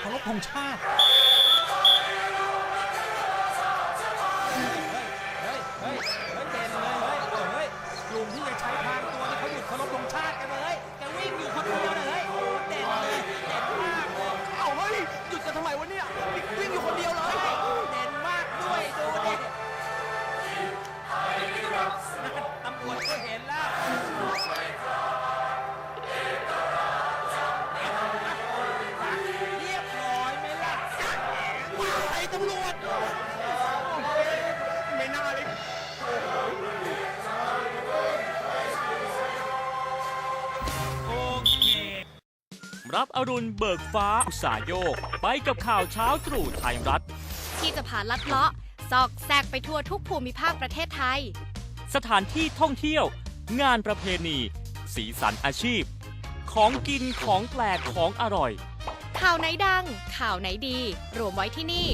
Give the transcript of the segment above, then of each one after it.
เคารพธงชาติ รับอรุณเบิกฟ้าอุตสาหโยก ไปกับข่าวเช้าตรู่ไทยรัฐ ที่จะพาลัดเลาะซอกแซกไปทั่วทุกภูมิภาคประเทศไทย สถานที่ท่องเที่ยว งานประเพณี สีสันอาชีพ ของกินของแปลกของอร่อย ข่าวไหนดัง ข่าวไหนดี รวมไว้ที่นี่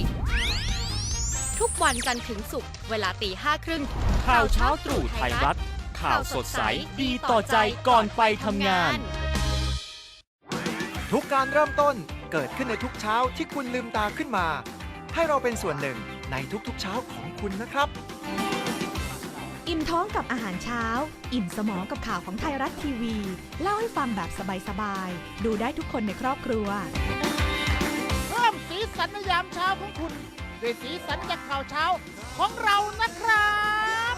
ทุกวันจันทร์ถึงศุกร์เวลาตีห้าครึ่งข่าวเช้าตรู่ไทยรัฐ ข่าวสดใสดีต่อใจก่อนไปทำงาน ทุกการเริ่มต้นเกิดขึ้นในทุกเช้าที่คุณลืมตาขึ้นมา ให้เราเป็นส่วนหนึ่งในทุกๆเช้าของคุณนะครับ อิ่มท้องกับอาหารเช้า อิ่มสมองกับข่าวของไทยรัฐทีวี เล่าให้ฟังแบบสบายๆ ดูได้ทุกคนในครอบครัว เพิ่มสีสันในยามเช้าของคุณด้วยสีสันจากข่าวเช้าของเรานะครับ